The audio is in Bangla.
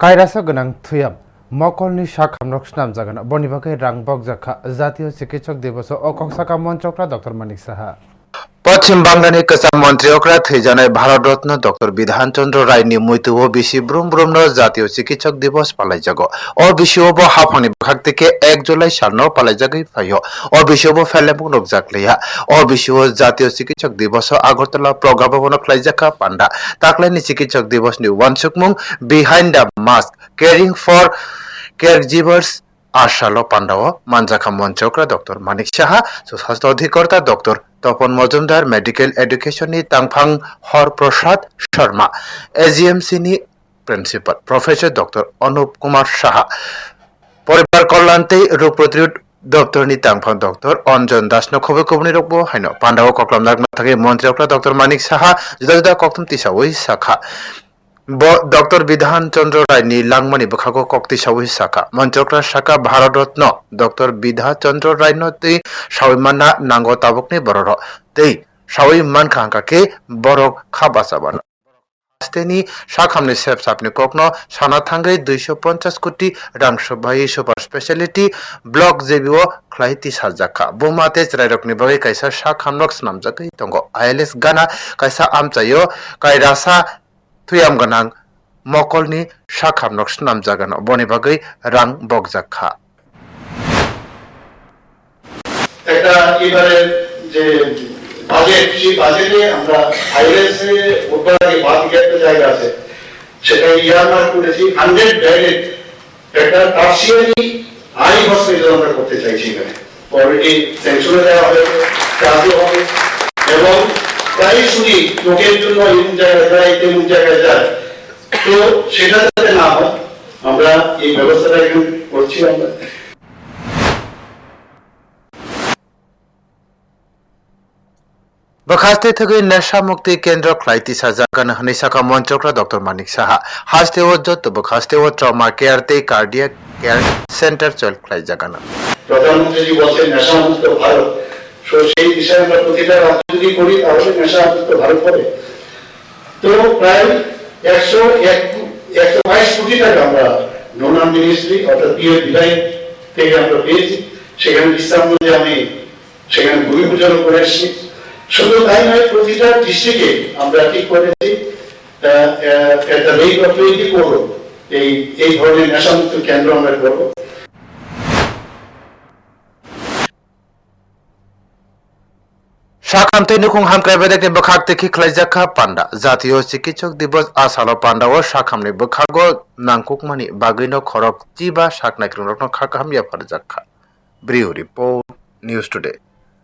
কাইরাসা गोनां थुयाम मकलनि साखामनक स्नाम जागोन बनि बागै रां बगजाखा জাতীয় চিকিৎসক দিবস অকক সাকা মন্ত্রকরা ডক্টর মানিক সাহা पश्चिम बङ्गाली कसा मन्त्रीकरा थैजानाय भारत रत्न डक्टर বিধান চন্দ্র রায়নি মৈতুব বিশি ব্রুম ব্রুমন জাতীয় চিকিৎসক দিবস পালাইজাগ অ বিশ্বব হাফানি ভাগ থেকে এক জুলাই সান্ন পালাইজাগৈ ফাইহ অ বিশ্বব ফেলেমুক নকজাকলিয়া অ বিশ্ব জাতীয় চিকিৎসক দিবস আগরতলা প্রগা ভবন খ্লাইজাকা পান্ডা। তাকলাইনি চিকিৎসক দিবস নি ওয়ান সুকমুং behind the mask, caring for caregivers আশালো পান্ডাও মানজাখা মঞ্চকরা ডক্টর মানিক সাহা, সুস্বাস্থ্য অধিকর্তা ডক্টর তপন মজুমদার, মেডিকেল এডুকেশননি তাংফাং Haraprasad Sharma, এজিএমসিনি principal professor doctor Anup Kumar Saha, পরিবার কল্যাণতেই রোগ প্রতিরোধ দপ্তরনি তাংফাং ডক্টর অঞ্জন দাসনো খবর কবনি রোগ হাইন পান্ডাও ককলাম নাগনা থাকে মন্ত্রীকরা ডক্টর মানিক সাহা জুদা জুদা ককতম তিসাওই শাখা। ব- ডক্টর বিধান চন্দ্র রায়নি লাংমানি বখাগো কক্তি সাউই শাখা মন্ত্রকরা শাখা ভারত রত্ন ডক্টর বিধা চন্দ্র রায়ন তৈ সাউইমানা নাঙ্গ তাবকনি, বড় তৈ সাউইমান খাঙ্কাকে বড় খাবা সাবান আস্তেনি শাখামনি সেপ সাপনি ককনো সানা থাঙ্গাই দুইশো পঞ্চাশ কোটি রাং সভাই সুপার স্পেশালিটি ব্লক জেবিও খ্লাইতি সাজাখা। বুমাতে চিরাইরকনি বাগै কাইসা শাখামনক স্নামজাগै দङ আইএলএস গানা কাইসা আমচাयो কাইরাসা थुयाम गोनां मकलनि साखामनक स्नाम जागोन बनि बागै रां बगजाखा একটা এবারে যে বাজেট সেই বাজেটে আমরা আইএলএসে ওঠার আগে বাদিকে একটা জায়গা আছে সেটা ইয়ারমার্ক করেছি হান্ড্রেড ডাইরেক্ট একটা টার্সিয়ারি আই হসপিটাল আমরা করতে চাইছি এখানে অলরেডি স্যাংশনে দেওয়া হবে কাজও হবে এবং প্রায় শুনি লোকের জন্য এমন জায়গায় যায় তেমন জায়গায় যায় তো সেটা যাতে না হয় আমরা এই ব্যবস্থাটা এখন করছি আমরা बखास्ते थगै नेशा मुक्ति केन्द्र ख्लाइति साजागन हनै साखा मन्त्रकरा डक्टर मानिक साहा हास्ते व जत बखास्ते व ट्रमा केयर ते कार्डियाक केयर सेंटर चल ख्लाई जागन প্রধানমন্ত্রী বলছেন নেশামুক্ত ভারত তো সেই বিষয়ে আমরা প্রতিটা রাজ্য যদি করি, তাহলে নেশামুক্ত ভারত হবে। তো প্রায় একশো এক একশো বাইশ কোটি টাকা আমরা ডোনার মিনিস্ট্রি অর্থাৎ বিধায়ক থেকে আমরা পেয়েছি। সেখানে বিশ্রামগঞ্জে আমি সেখানে ভূমি পূজন করে এসেছি শুধু তাই নয়, প্রতিটা ডিস্ট্রিক্টে আমরা ঠিক করেছি একটা রেট অফ টোয়েন্টি করব এই এই ধরনের নেশামুক্ত কেন্দ্র আমরা করব। শাখামতে নুকুং হামক্রাই বেদেকনি বখাক দেখি খ্লাই জাখা পান্ডা জাতীয় চিকিৎসক দিবস আসালো পান্ডা ও শাখামনি বখাগো নাংকুকমানি বাগিনো খরক চিবা শাকনাইক্রং রকম খাকাম ইয়াফার জাখা ব্রিউ রিপোর্ট নিউজ টুডে